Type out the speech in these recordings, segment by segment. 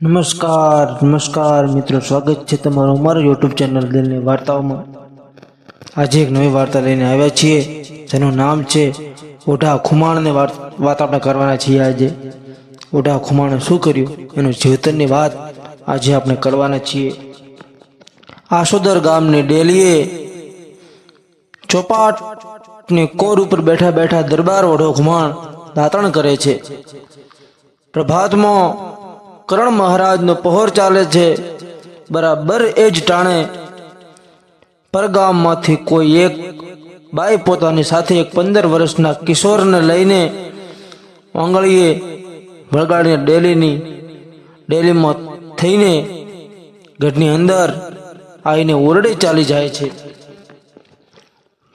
નમસ્કાર નમસ્કાર, મિત્રો, સ્વાગત છે તમારું અમારા યુટ્યુબ ચેનલ દિલની વાર્તાઓમાં. આજે એક નવી વાર્તા લઈને આવ્યા છીએ, જેનું નામ છે ઓઢા ખુમાણને વાત આપણે કરવાના છીએ આજે. ઓઢા ખુમાણે શું કર્યું? એનું જીવતરની વાત આજે આપણે કરવાના છીએ. આસોદર ગામની ડેલીએ ચોપાટની કોર ઉપર બેઠા બેઠા દરબાર ઓઢો ખુમાણ દાતણ કરે છે. પ્રભાતમાં કરણ મહારાજનો પહોર ચાલે છે. બરાબર એ જ ટાણે પરગામમાંથી કોઈ એક બાઈ પોતાની સાથે એક પંદર વર્ષના કિશોરને લઈને આંગળીએ વળગાડીને ડેલીની ડેલીમાં થઈને ગઢની અંદર આવીને ઓરડે ચાલી જાય છે.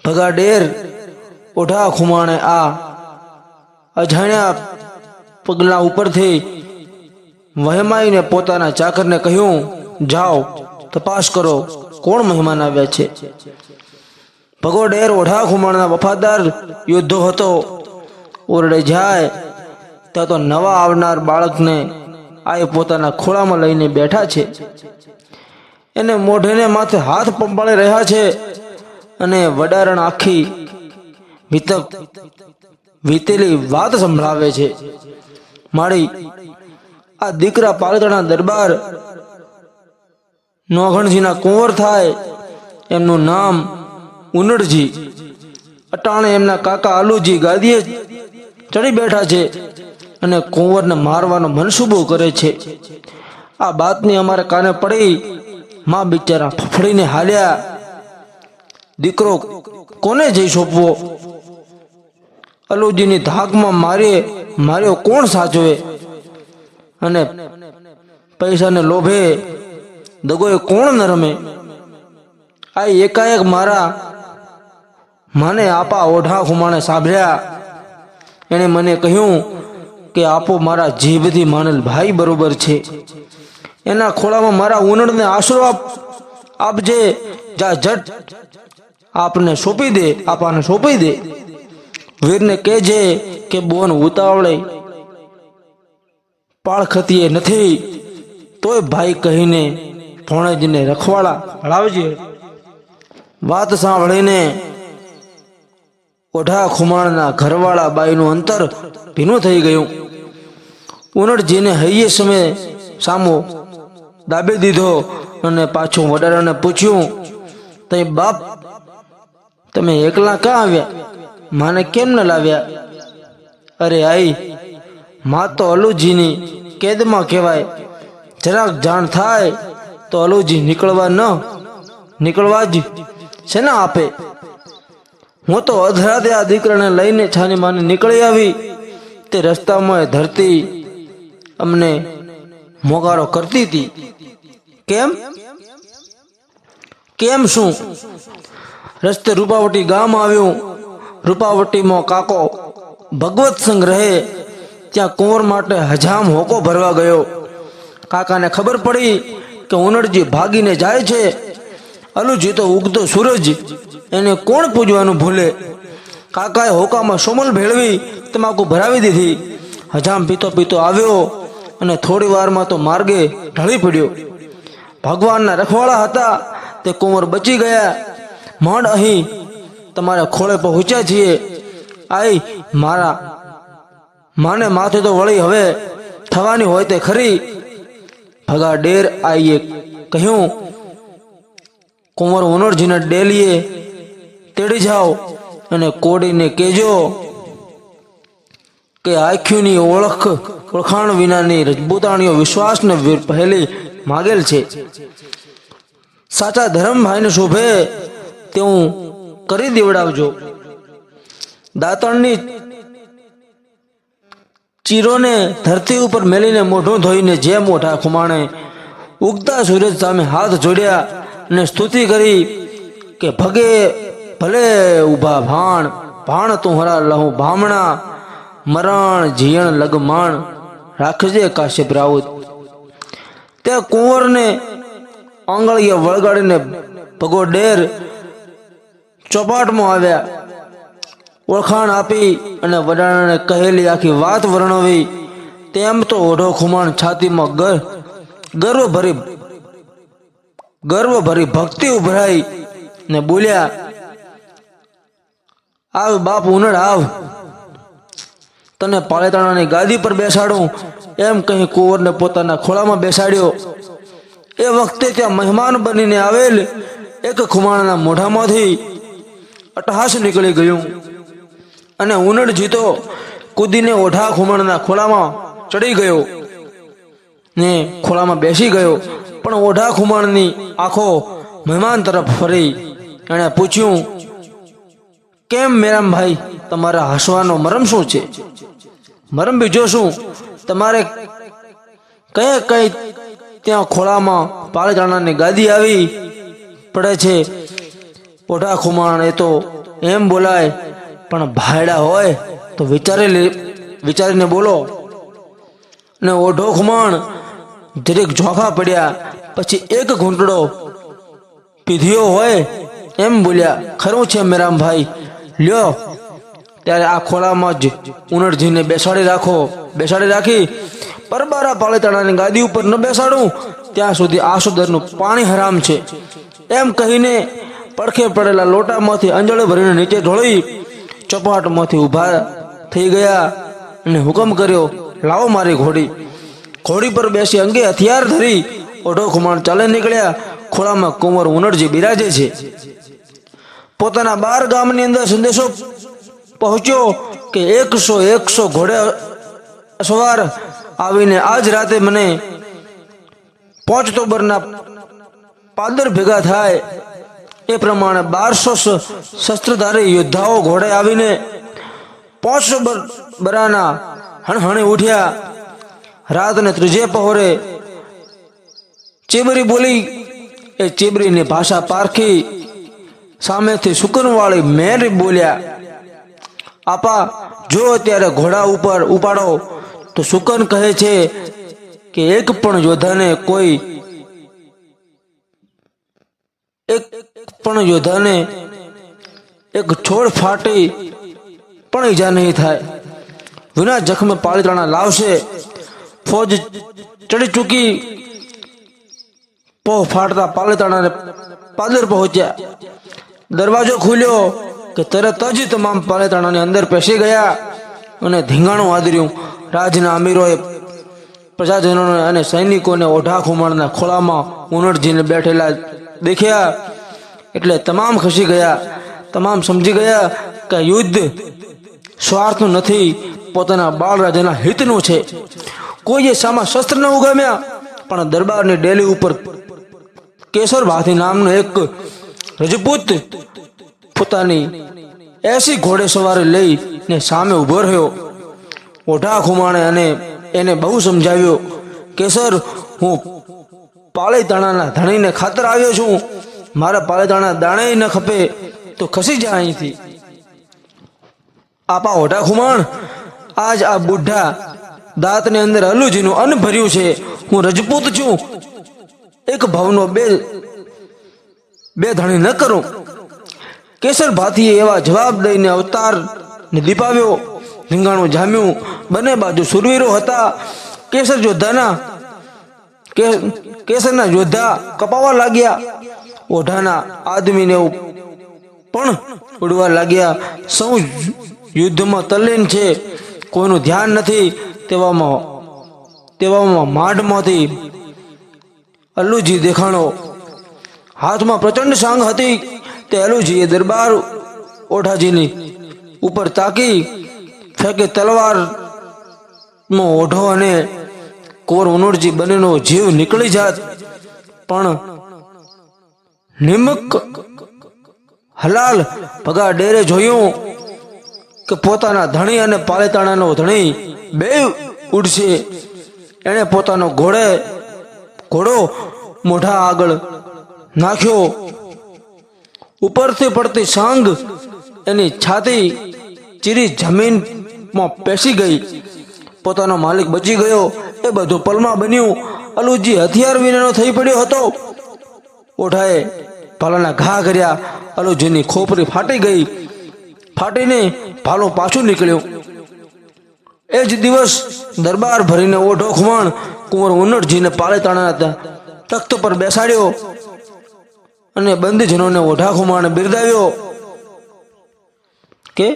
ભગા ડેર ઓઢા ખુમાણે આ અજાણ્યા પગલા ઉપરથી વહેમાઈને પોતાના ચાકરને કહ્યું, જાઓ, તપાસ કરો, કોણ મહેમાન આવ્યા છે? ભગોડેર ઓઢા ખુમાણના વફાદાર યોદ્ધો હતો. ઓરડે જાય, ત્યાં તો નવા આવનાર બાળકને આ એ પોતાના ખોળામાં લઈને બેઠા છે. એને મોઢેને માથે હાથ પંપાળી રહ્યા છે અને વડારણ આખી વિતક, વીતેલી વાત સંભળાવે છે. માળી આ દીકરા પાલતણા દરબાર નોઘણજીના કુંવર થાય, એમનું નામ ઉનડજી. અટાણે એમના કાકા આલુજી ગાદીએ ચડી બેઠા છે અને કુંવરને મારવાનો મનસૂબો કરે છે. આ બાતની અમારે કાને પડી, માં બિચારા ફફડીને હાલ્યા. દીકરો કોને જઈ સોંપવો? અલુજીની ધાકમાં મારે માર્યો કોણ સાચવે? અને પૈસાને લોભે દગોએ કોણ ન રમે? આ એકાએક મારા મને આપા ઓઢા ખુમાણે સાંભળ્યા. એણે મને કહ્યું કે આપો મારા જીભથી માનેલ ભાઈ બરોબર છે. એના ખોળામાં મારા ઉનળને આશરો આપ, આપજે, જા, જટ, આપને સોંપી દે, આપાને સોંપી દે. વીરને કહેજે કે બોન ઉતાવળે પાળખતીએ નથી, તોય ભાઈ કહીને ભોણેજને રખવાડા હળાવજે. વાત સાંભળીને ઓઢા ખુમાણના ઘરવાળા બાઈનું અંતર ભીનું થઈ ગયું. ઉનડજીને હૈયે સમયે સામો દાબી દીધો અને પાછું વડારાને પૂછ્યું, તઈ બાપ, તમે એકલા ક્યાં આવ્યા? માને કેમ ન લાવ્યા? અરે આઈ માં તો અલુજીની કેદમાં કહેવાય. જરાક જાણ થાય તો અલુજી નીકળવા ન, નીકળવા જ છે ને આપે. હું તો અધરાતે આ દીકરાને લઈને છાની માને નીકળી આવી. તે રસ્તામાં ધરતી અમને મોગારો કરતી હતી. કેમ? કેમ શું? રસ્તે રૂપાવટી ગામ આવ્યું. રૂપાવટીમાં કાકો ભગવત સંઘ રહે. ત્યાં કુંવર માટે હજામ હોકો ભરવા ગયો. કાકાને ખબર પડી કે ઉનડજી ભાગીને જાય છે. અલુજી તો ઉગતો સૂરજ, એને કોણ પૂજવાનું ભૂલે? કાકાએ હોકામાં સોમલ ભેળવી તમાકુ ભરાવી દીધી. હજામ પીતો પીતો આવ્યો અને થોડી વારમાં તો માર્ગે ઢળી પડ્યો. ભગવાનના રખવાળા હતા, તે કુંવર બચી ગયા. માંડ અહીં તમારા ખોળે પહોંચ્યા છીએ. આઈ, મારા માને માથે તો વળી હવે થવાની હોય તે ખરી. ભગા ડેર આઈએ કહ્યું, કુંવર ઉનરજીને ડેલીએ તેડી જાઓ અને કોડીને કેજો કે આખ્યુની ઓળખ ઓળખાણ વિનાની રજબૂતાણીઓ વિશ્વાસને પહેલી માગેલ છે. સાચા ધર્મભાઈને શોભે તેવું કરી દેવડાવજો. દાતણની ચીરોને ધરતી ઉપર મેલીને મોઢું ધોઈને જે મોઢા ખુમાણે, ઉગતા સૂરજ સામે હાથ જોડ્યા અને સ્તુતિ કરી કે, ભગે, ભલે ઊભા ભાણ ભાણ તુહરા લહુ ભામણા મરણ જીયણ લગમાણ, રાખજે કાશ્યપ રાઉત. તે કુંવરને આંગળીએ વળગાડીને ભગો ડેર ચોપાટમાં આવ્યા. ઓળખાણ આપી અને વડાણાને કહેલી આખી વાત વર્ણવી. તેમ તો ઓઢો ખુમાણ છાતીમાં ગર્વ ભરી ગર્વ ભરી ભક્તિ ઉભરાઈ ને બોલ્યા, આવ બાપ ઉનડ આવ. તને પાલેતાણાની ગાદી પર બેસાડું. એમ કહી કુંવરને પોતાના ખોળામાં બેસાડ્યો. એ વખતે ત્યાં મહેમાન બનીને આવેલ એક ખુમાણના મોઢામાંથી અટહાસ નીકળી ગયું. અને ઉનડ જીતો કૂદીને ઓઢા ખુમણના ખોળામાં ચડી ગયો. ને ખોળામાં બેસી ગયો. પણ ઓઢા ખુમાણની આંખો મહેમાન તરફ ફરી. એણે પૂછ્યું, કેમ મેરામભાઈ તમારા હસવાનો મરમ શું છે? મરમ બીજો શું? તમારે કયા કઈ ત્યાં ખોળામાં પાળજાણાની ગાદી આવી પડે છે? ઓઢા ખુમાણ એ તો એમ બોલાય પણ ભાડા હોય તો વિચારી વિચારીને બોલો. ને ઓઢો ખમણ દરેક જોખા પડ્યા, પછી એક ઘૂંટડો પીધ્યો હોય એમ બોલ્યા, ખરું છે મેરામભાઈ. લ્યો, ત્યારે આ ખોળામાં જ ઉનરજીને બેસાડી રાખો. બેસાડી રાખી, પરબારા પાલિતાણાની ગાદી ઉપર ન બેસાડું, ત્યાં સુધી આસુદરનું પાણી હરામ છે. એમ કહીને પડખે પડેલા લોટામાંથી અંજળ ભરીને નીચે ઢોળી ચપાટમાંથી ઊભા થઈ ગયા અને હુકમ કર્યો, લાવો મારી ઘોડી. ઘોડી પર બેસી અંગે હથિયાર ધરી ઓઢો ખુમાણ ચાલે નીકળ્યા. ખોળામાં કુંવર ઉનડજી બિરાજે છે. પોતાના બાર ગામની અંદર સંદેશો પહોંચ્યો કે એકસો એકસો ઘોડે સવાર આવીને આજ રાતે મને પાંચ ઓક્ટોબરના પાદર ભેગા થાય. એ પ્રમાણે બારસો શસ્ત્રધારી યોદ્ધાઓ ઘોડે આવીને પાંચસો બરાના હણહણે ઉઠ્યા. રાતને ત્રીજે પહોરે ચેબરી બોલી, એ ચેબરીની ભાષા પારખી. સામેથી સુકનવાળી મેર બોલ્યા, આપા, જો અત્યારે ઘોડા ઉપર ઉપાડો, તો સુકન કહે છે કે એક પણ યોદ્ધાને કોઈ, એક પણ યોદ્ધાને એક છોડ ફાટી પણ ઈજા નહીં થાય. વિના જખમે પાલિતાણા લાવશે, ફોજ ચડી ચૂકી પોહ ફાટતા પાલિતાણાને પાદર પહોંચ્યા. દરવાજો ખુલ્યો કે તરત જ તમામ પાલિતાણાની અંદર પેસી ગયા અને ધીંગાણું આદર્યું. રાજના અમીરોએ પ્રજાજનોને અને સૈનિકોને ઓઢા ખુમાણના ખોળામાં ઉનડજીને બેઠેલા દેખ્યા. એટલે તમામ ખસી ગયા, તમામ સમજી ગયા કે યુદ્ધ સ્વાર્થનું નથી, પોતાના બાળ રાજાના હિતનું છે. કોઈએ સામા શસ્ત્ર ન ઉગામ્યા, પણ દરબારની ડેલી ઉપર કેસર ભાથી નામનો એક રજપૂત પોતાની એસી ઘોડે સવારે લઈને સામે ઊભો રહ્યો. ઓઢા ખુમાણે અને એને બહુ સમજાવ્યો, કેસર, હું પાળીતાણાના ધણીને ખાતર આવ્યો છું. મારા પાળીતાણા દાણે ન ખપે તો ખસી જા અહીંથી. આપા ઓઢા ખુમાણ, આજ આ બુઢા દાંતની અંદર અલુજીનું અન્ન ભર્યું છે. હું રજપૂત છું. એક ભાવનો બે બે ધણી ન કરું. કેસર ભાતીએ એવા જવાબ દઈને અવતાર ને દીપાવ્યો. રીંગાણું જામ્યું. બંને બાજુ સુરવીરો હતા. કેસર યોદ્ધાના કેસરના યોદ્ધા કપાવા લાગ્યા. ઓઢાના આદમીને પણ ઉડવા લાગ્યા. સૌ યુદ્ધમાં તલ્લીન છે. કોઈનું ધ્યાન નથી. તેવામાં તેવામાં માઢમાંથી અલ્લુજી દેખાણો. હાથમાં પ્રચંડ સાંગ હતી. તે અલ્લુજીએ દરબાર ઓઢાજીની ઉપર તાકી, ફેંકે તલવાર નો ઓઢો અને કોર ઉનોડજી બંનેનો જીવ નીકળી જાત. પણ નિમક હલાલ પગા ડેરે જોયું કે પોતાના ધણી અને પાલેતાણાનો ધણી બે ઉડશે. એણે પોતાનો ઘોડે, ઘોડો મોઢા આગળ નાખ્યો. ઉપરથી પડતી સાંગ એની છાતી ચીરી જમીનમાં પેસી ગઈ. પોતાનો માલિક બચી ગયો. એ બધું પલમાં બન્યું. અલુજી હથિયાર વિનાનો થઈ પડ્યો હતો. ઓઢાએ ભાલાના ઘા કર્યા. અલુજીની ખોપરી ફાટી ગઈ. ફાટીને ભાલો પાછું નીકળ્યો. એ જ દિવસ દરબાર ભરીને ઓઢો ખુમાણ કુંવર ઉનડજીને પાળેતાણા હતા. તખ્ત પર બેસાડ્યો અને બંદીજનોને ઓઢા ખુમાણ બિરદાવ્યો. કે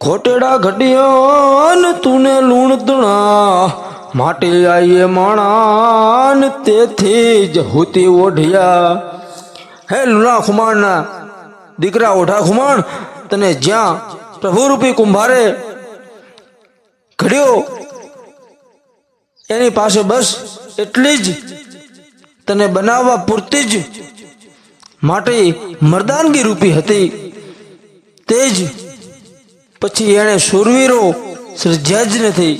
ખોટેડા ઘટિયાન તુને લૂણતણા માટે આઈએ માણાન, તેથી જ હુતી ઓઢિયા. હે લુણા ખુમાણના દીકરા ઓઢા ખુમાણ, તને જ્યાં પ્રભુરૂપી કુંભારે ઘડ્યો, એની પાસે બસ એટલી જ તને બનાવવા પૂરતી જ માટે મર્દાનગી રૂપી હતી. તે જ પછી એણે સુરવીરો સર્જ્યા જ નથી.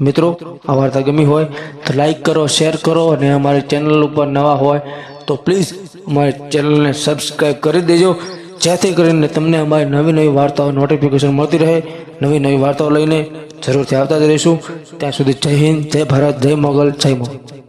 મિત્રો, આ વાર્તા ગમી હોય તો લાઈક કરો શેર કરો અને અમારી ચેનલ ઉપર નવા હોય તો પ્લીઝ અમારી ચેનલને સબસ્ક્રાઈબ કરી દેજો. જેથી કરીને તમને અમારી નવી નવી વાર્તાઓ નોટિફિકેશન મળતી રહે. નવી નવી વાર્તાઓ લઈને જરૂરથી આવતા જ રહીશું. ત્યાં સુધી જય હિન્દ, જય ભારત, જય મોગલ જય મોગલ